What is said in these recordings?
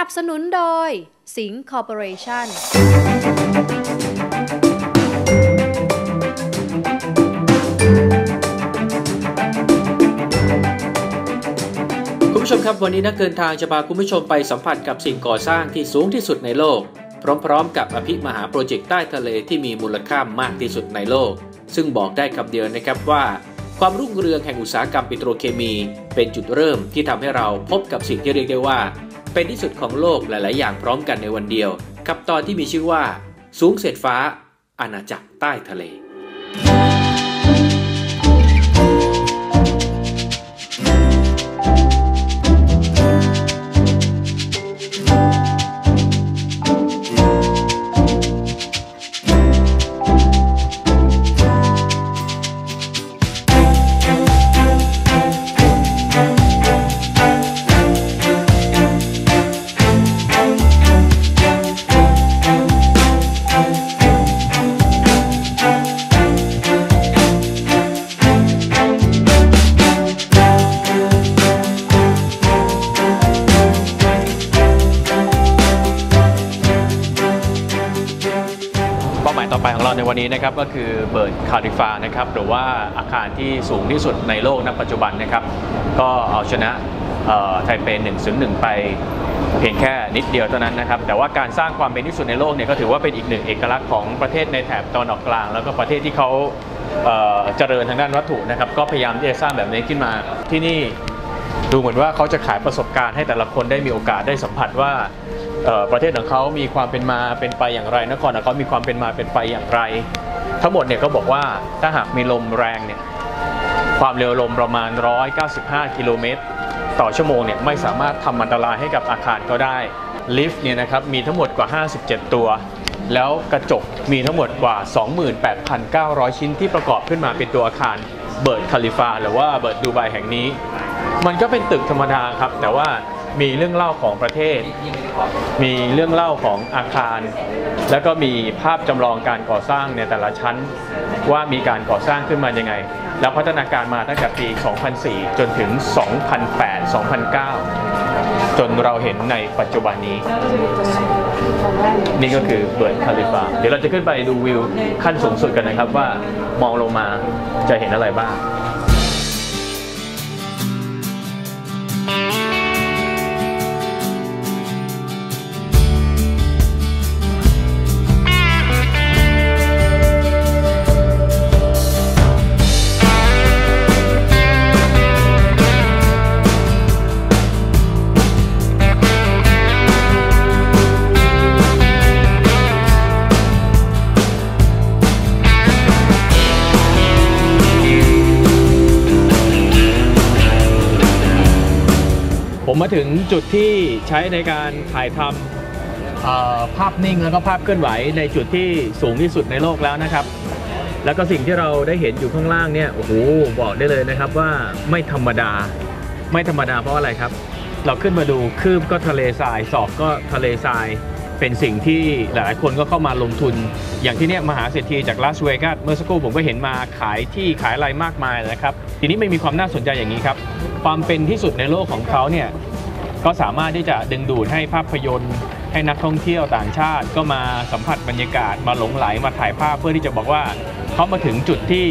สนับสนุนโดย สิงห์คอร์ปอเรชั่นคุณผู้ชมครับวันนี้นักเดินทางจะพาคุณผู้ชมไปสัมผัสกับสิ่งก่อสร้างที่สูงที่สุดในโลก พร้อมๆ กับอภิมหาโปรเจกต์ใต้ทะเลที่มีมูลค่ามากที่สุดในโลก ซึ่งบอกได้คำเดียวนะครับว่า ความรุ่งเรืองแห่งอุตสาหกรรมปิโตรเคมี เป็นจุดเริ่มที่ทำให้เราพบกับสิ่งที่เรียกได้ว่า เป็นที่สุดของโลกหลาย ๆ อย่างพร้อมกันในวันเดียว กับตอนที่มีชื่อว่า สูงเศษฟ้าอาณาจักรใต้ทะเล ไปของเราในวันนี้นะครับก็คือเบิร์ดคาริฟานะครับหรือว่าอาคารที่สูงที่สุดในโลกณปัจจุบันนะครับ ก็เอาชนะไทเป101 ไปเพียงแค่นิดเดียวเท่านั้นนะครับ แต่ว่าการสร้างความเป็นที่สุดในโลกเนี่ยก็ถือว่าเป็นอีกหนึ่งเอกลักษณ์ของประเทศในแถบตะวันออกกลาง แล้วก็ประเทศที่เขาเอ่อเจริญทางด้านวัตถุนะครับ ก็พยายามที่จะสร้างแบบนี้ขึ้นมาที่นี่ ดูเหมือนว่าเขาจะขายประสบการณ์ให้แต่ละคนได้มีโอกาสได้สัมผัสว่าประเทศของเขามีความเป็นมาเป็นไปอย่างไรนครของเขามีความเป็นมาเป็นไปอย่างไร ทั้งหมดเนี่ยก็บอกว่าถ้าหากมีลมแรงเนี่ยความเร็วลมประมาณ 195 กิโลเมตร ต่อชั่วโมงเนี่ยไม่สามารถทำอันตรายให้กับอาคารก็ได้ลิฟต์เนี่ยนะครับมีทั้งหมดกว่า 57 ตัว แล้วกระจกมีทั้งหมดกว่า 28,900 ชิ้นที่ประกอบขึ้นมาเป็นตัวอาคารเบิร์ดคาลิฟาหรือว่าเบิร์ดดูไบแห่งนี้ มันก็เป็นตึกธรรมดาครับ แต่ว่ามีเรื่องเล่าของประเทศ มีเรื่องเล่าของอาคาร แล้วก็มีภาพจำลองการก่อสร้างในแต่ละชั้น ว่ามีการก่อสร้างขึ้นมายังไง แล้วพัฒนาการมาตั้งแต่ปี 2004 จนถึง 2008 2009 จนเราเห็นในปัจจุบันนี้ นี่ก็คือเบิร์ดคาลิฟาเดี๋ยวเราจะขึ้นไปดูวิวขั้นสูงสุดกันนะครับว่า มองลงมาจะเห็นอะไรบ้าง ถึงจุดที่ใช้ในการถ่ายทำภาพนิ่งแล้วก็ภาพเคลื่อนไหวในจุดที่สูงที่สุดในโลกแล้วนะครับ แล้วก็สิ่งที่เราได้เห็นอยู่ข้างล่างเนี่ยโอ้โหบอกได้เลยนะครับว่าไม่ธรรมดา ไม่ธรรมดาเพราะอะไรครับ เราขึ้นมาดูคืบก็ทะเลทรายศอกก็ทะเลทรายเป็นสิ่งที่หลายๆคนก็เข้ามาลงทุน อย่างที่เนี่ยมหาเศรษฐีจากลาสเวกัสเมื่อสักครู่ผมก็เห็นมาขายที่ขายอะไรมากมายนะครับ ทีนี้ไม่มีความน่าสนใจอย่างนี้ครับ ความเป็นที่สุดในโลกของเขาเนี่ย ก็สามารถที่จะดึงดูดให้ภาพยนตร์ ให้นักท่องเที่ยวต่างชาติ ก็มาสัมผัสบรรยากาศมาหลงไหลมาถ่ายภาพเพื่อที่จะบอกว่าเขามาถึงจุดที่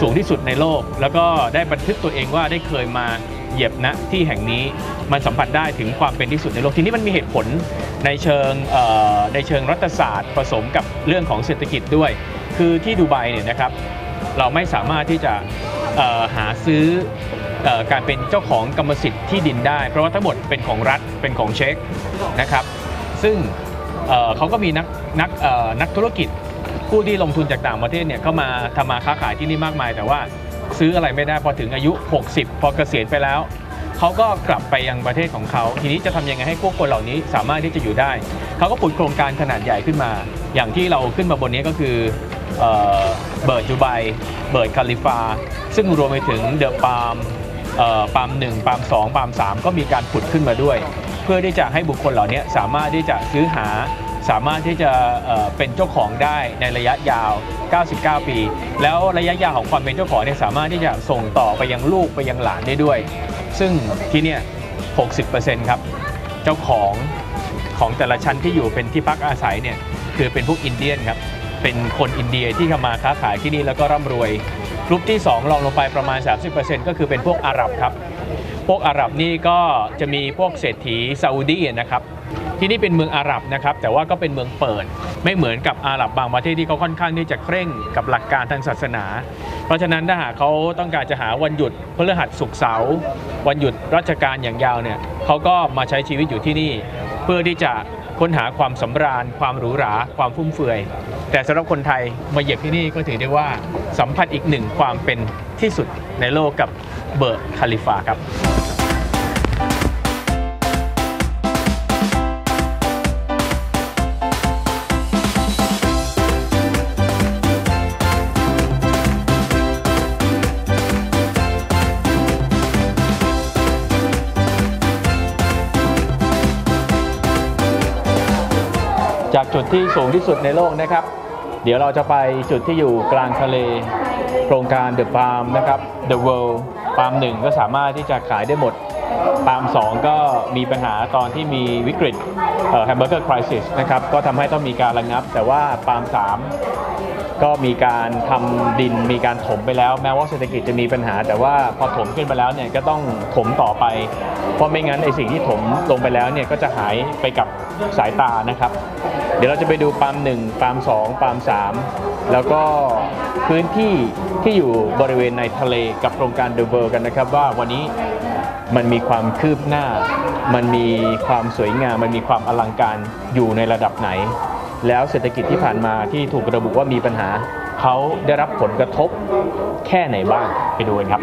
สูงที่สุดในโลก แล้วก็ได้บันทึกตัวเองว่าได้เคยมาเหยียบณที่แห่งนี้มันสัมผัสได้ถึงความเป็นที่สุดในโลกทีนี้มันมีเหตุผลในเชิงในเชิงรัฐศาสตร์ผสมกับเรื่องของเศรษฐกิจด้วย คือที่ดูไบเนี่ยนะครับ เราไม่สามารถที่จะหาซื้อ การเป็นเจ้าของกรรมสิทธิ์ที่ดินได้ เพราะว่าทั้งหมดเป็นของรัฐเป็นของเช็คนะครับ ซึ่งเเขาก็มีนักนักนักธุรกิจผู้ที่ลงทุนจากต่างประเทศเนี่ยเข้ามาทำมาค้าขายที่นี่มากมาย แต่ว่าซื้ออะไรไม่ได้พอถึงอายุ 60 พอเกษียณไปแล้วเขาก็กลับไปยังประเทศของเขา ทีนี้จะทำยังไงให้พวกคนเหล่านี้สามารถที่จะอยู่ได้ เขาก็ผุดโครงการขนาดใหญ่ขึ้นมา อย่างที่เราขึ้นมาบนนี้ก็คือเอ่อเบิร์ดดูไบเบิร์ดคาลิฟา ซึ่งรวมไปถึงเดอะปาล์ม ปาล์มหนึ่งปาล์มสองปาล์มสามก็มีการผุดขึ้นมาด้วย เพื่อที่จะให้บุคคลเหล่านี้สามารถที่จะซื้อหาสามารถที่จะเเป็นเจ้าของได้ในระยะยาว 99 ปี แล้วระยะยาวของความเป็นเจ้าของเนี่ยสามารถที่จะส่งต่อไปยังลูกไปยังหลานได้ด้วย ซึ่งที่เนี่ย 60%ครับ เจ้าของของแต่ละชั้นที่อยู่เป็นที่พักอาศัยเนี่ยคือเป็นพวกอินเดียนครับ เป็นคนอินเดียที่เข้ามาค้าขายที่นี่แล้วก็ร่ำรวย กลุ่มที่ 2 ลองลงไปประมาณ 30%ก็คือเป็นพวกอาหรับครับ พวกอาหรับนี่ก็จะมีพวกเศรษฐีซาอุดีนะครับที่นี่เป็นเมืองอาหรับนะครับแต่ว่าก็เป็นเมืองเปิด ไม่เหมือนกับอาหรับบางประเทศที่เขาค่อนข้างที่จะเคร่งกับหลักการทางศาสนา เพราะฉะนั้นถ้าหากเขาต้องการจะหาวันหยุดพฤหัสศุกร์เสาร์วันหยุดราชการอย่างยาวเนี่ยเขาก็มาใช้ชีวิตอยู่ที่นี่ เพื่อที่จะ ค้นหาความสำราญ ความหรูหรา ความฟุ่มเฟือย แต่สำหรับคนไทยมาเหยียบที่นี่ก็ถือได้ว่าสัมผัสอีกหนึ่งความเป็นที่สุดในโลกกับเบิร์กคาลิฟาครับ จากจุดที่สูงที่สุดในโลกนะครับ เดี๋ยวเราจะไปจุดที่อยู่กลางทะเล โครงการ The Palm นะครับ The World ปาล์มหนึ่งก็สามารถที่จะขายได้หมดปาล์มสองก็มีปัญหาตอนที่มีวิกฤตแฮมเบอร์เกอร์คริสิสนะครับ ก็ทำให้ต้องมีการระงับ แต่ว่าปาล์มสาม ก็มีการทำดินมีการถมไปแล้ว แม้ว่าเศรษฐกิจจะมีปัญหา แต่ว่าพอถมขึ้นไปแล้วเนี่ยก็ต้องถมต่อไป เพราะไม่งั้นไอสิ่งที่ถมลงไปแล้วเนี่ยก็จะหายไปกับสายตานะครับ เดี๋ยวเราจะไปดูปาล์มหนึ่งปาล์มสองปาล์มสามแล้วก็พื้นที่ที่อยู่บริเวณในทะเลกับโครงการเดอะเวิร์กันนะครับ ว่าวันนี้มันมีความคืบหน้า มันมีความสวยงาม มันมีความอลังการอยู่ในระดับไหน แล้วเศรษฐกิจที่ผ่านมาที่ถูกระบุว่ามีปัญหา เขาได้รับผลกระทบแค่ไหนบ้างไปดูกันครับ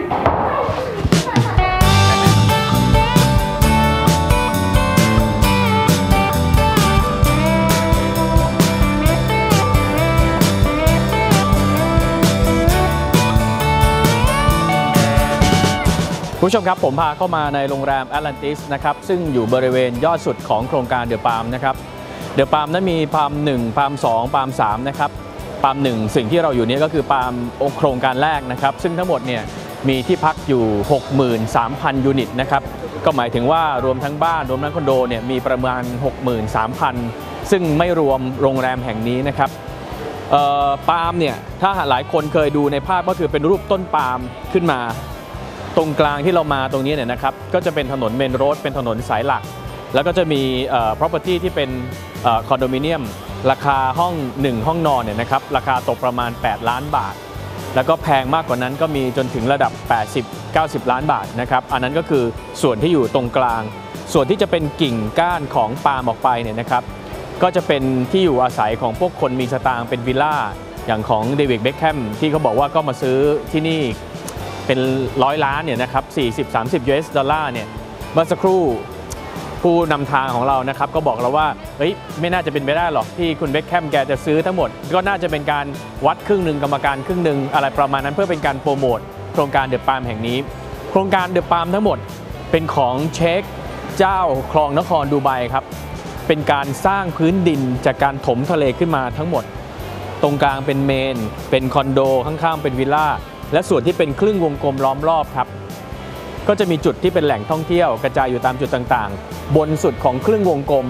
คุณผู้ชมครับผมพาเข้ามาในโรงแรมแอตแลนติสนะครับซึ่งอยู่บริเวณยอดสุดของโครงการเดอะปาล์มนะครับ เดอะปาล์มนั้นมีปาล์ม1ปาล์ม2ปาล์ม3นะครับปาล์ม1สิ่งที่เราอยู่นี้ก็คือปาล์มโครงการแรกนะครับ ซึ่งทั้งหมดเนี่ยมีที่พักอยู่ 63,000 ยูนิตนะครับก็หมายถึงว่ารวมทั้งบ้านรวมทั้งคอนโดเนี่ยมีประมาณ 63,000 ซึ่งไม่รวมโรงแรมแห่งนี้นะครับปาล์มเนี่ยถ้าหลายคนเคยดูในภาพก็คือเป็นรูปต้นปาล์มขึ้นมา ตรงกลางที่เรามาตรงนี้เนี่ยนะครับก็จะเป็นถนนเมนโรดเป็นถนนสายหลัก แล้วก็จะมี property ที่เป็น คอนโดมิเนียม ราคาห้อง 1 ห้องนอนเนี่ยนะครับราคาตกประมาณ 8 ล้านบาท แล้วก็แพงมากกว่านั้นก็มีจนถึงระดับ 80-90 ล้านบาทนะครับอันนั้นก็คือส่วนที่อยู่ตรงกลาง ส่วนที่จะเป็นกิ่งก้านของปาล์มออกไปเนี่ยนะครับก็จะเป็นที่อยู่อาศัยของพวกคนมีสตางค์เป็นวิลล่าอย่างของเดวิดเบคแฮมที่เขาบอกว่าก็มาซื้อที่นี่เป็นร้อยล้านเนี่ยนะครับ40-30 US ดอลลาร์เนี่ยเมื่อสักครู่ ผู้นำทางของเรานะครับก็บอกเราว่าเฮ้ยไม่น่าจะเป็นไปได้หรอกที่คุณเบคแฮมแกจะซื้อทั้งหมด ก็น่าจะเป็นการวัดครึ่งหนึ่งกรรมการครึ่งหนึ่งอะไรประมาณนั้นเพื่อเป็นการโปรโมทโครงการเดอะปาล์มแห่งนี้ โครงการเดอะปาล์มทั้งหมดเป็นของเชคเจ้าคลองนครดูไบครับเป็นการสร้างพื้นดินจากการถมทะเลขึ้นมาทั้งหมด ตรงกลางเป็นเมน เป็นคอนโดข้างๆเป็นวิลล่าและส่วนที่เป็นครึ่งวงกลมล้อมรอบครับ ก็จะมีจุดที่เป็นแหล่งท่องเที่ยวกระจายอยู่ตามจุดต่างๆ บนสุดของครึ่งวงกลม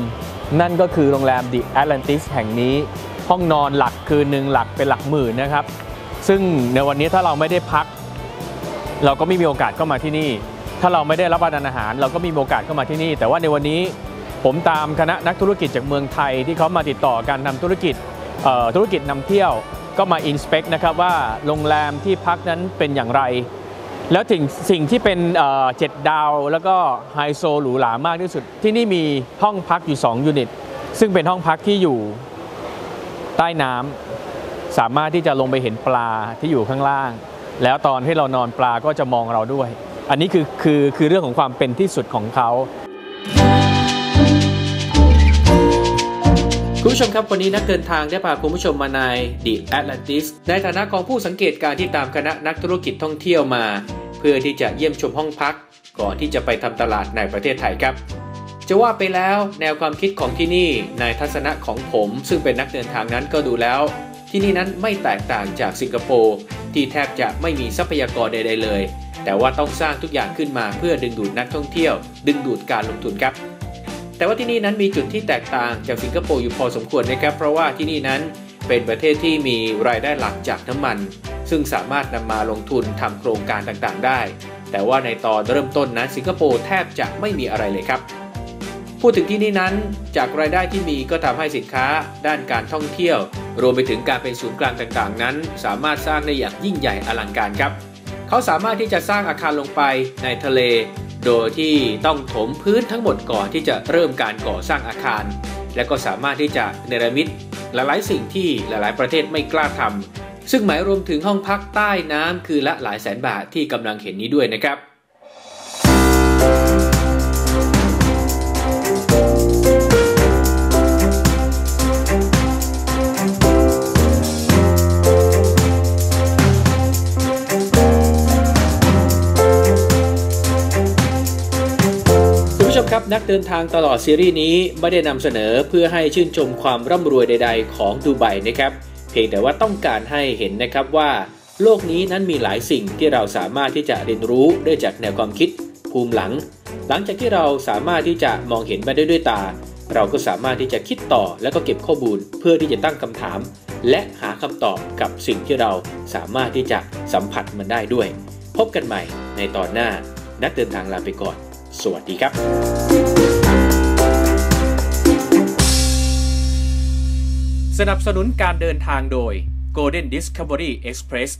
นั่นก็คือโรงแรม The Atlantis แห่งนี้ ห้องนอนหลักคืนหนึ่งหลักเป็นหลักหมื่นนะครับ ซึ่งในวันนี้ถ้าเราไม่ได้พัก เราก็ไม่มีโอกาสเข้ามาที่นี่ ถ้าเราไม่ได้รับประทานอาหาร เราก็มีโอกาสเข้ามาที่นี่ แต่ว่าในวันนี้ผมตามคณะนักธุรกิจจากเมืองไทยที่เขามาติดต่อการทำธุรกิจธุรกิจนำเที่ยวก็มาอินสเปกนะครับว่าโรงแรมที่พักนั้นเป็นอย่างไร แล้วถึงสิ่งที่เป็นเจ็ดดาวแล้วก็ไฮโซหรูหรามากที่สุด ที่นี่มีห้องพักอยู่ 2 ยูนิต ซึ่งเป็นห้องพักที่อยู่ใต้น้ำสามารถที่จะลงไปเห็นปลาที่อยู่ข้างล่าง แล้วตอนที่เรานอนปลาก็จะมองเราด้วย อันนี้คือคือคือเรื่องของความเป็นที่สุดของเขา คุณผู้ชมครับ วันนี้นักเดินทางได้พาคุณผู้ชมมาใน The Atlantis ในฐานะของผู้สังเกตการณ์ที่ตามคณะนักธุรกิจท่องเที่ยวมา เพื่อที่จะเยี่ยมชมห้องพัก ก่อนที่จะไปทำตลาดในประเทศไทยครับ จะว่าไปแล้วแนวความคิดของที่นี่ในทัศนะของผม ซึ่งเป็นนักเดินทางนั้นก็ดูแล้ว ที่นี่นั้นไม่แตกต่างจากสิงคโปร์ที่แทบจะไม่มีทรัพยากรใด ๆ เลย แต่ว่าต้องสร้างทุกอย่างขึ้นมาเพื่อดึงดูดนักท่องเที่ยว ดึงดูดการลงทุนครับ แต่ว่าที่นี่นั้นมีจุดที่แตกต่างจากสิงคโปร์อยู่พอสมควรนะครับ เพราะว่าที่นี่นั้นเป็นประเทศที่มีรายได้หลักจากน้ำมัน ซึ่งสามารถนำมาลงทุนทำโครงการต่างๆ ได้ แต่ว่าในตอนเริ่มต้นนั้นสิงคโปร์แทบจะไม่มีอะไรเลยครับ พูดถึงที่นี่นั้นจากรายได้ที่มีก็ทำให้สินค้าด้านการท่องเที่ยว รวมไปถึงการเป็นศูนย์กลางต่างๆ นั้น สามารถสร้างได้อย่างยิ่งใหญ่อลังการครับ เขาสามารถที่จะสร้างอาคารลงไปในทะเล โดยที่ต้องถมพื้นทั้งหมดก่อนที่จะเริ่มการก่อสร้างอาคาร และก็สามารถที่จะเนรมิตหลายๆสิ่งที่หลายๆ ประเทศไม่กล้าทำซึ่งหมายรวมถึงห้องพักใต้น้ำคือละหลายแสนบาทที่กำลังเห็นนี้ด้วยนะครับ มครับนักเดินทางตลอดซีรีส์นี้ไม่ได้นำเสนอเพื่อให้ชื่นชมความร่ำรวยใด ๆ ของดูไบนะครับ เพียงแต่ว่าต้องการให้เห็นนะครับว่า โลกนี้นั้นมีหลายสิ่งที่เราสามารถที่จะเรียนรู้ได้จากแนวความคิด ภูมิหลัง หลังจากที่เราสามารถที่จะมองเห็นมาได้ด้วยตา เราก็สามารถที่จะคิดต่อแล้วก็เก็บข้อมูลเพื่อที่จะตั้งคำถาม และหาคำตอบกับสิ่งที่เราสามารถที่จะสัมผัสมันได้ด้วย พบกันใหม่ในตอนหน้า นักเดินทางลาไปก่อน สวัสดีครับสนับสนุนการเดินทางโดย Golden Discovery Express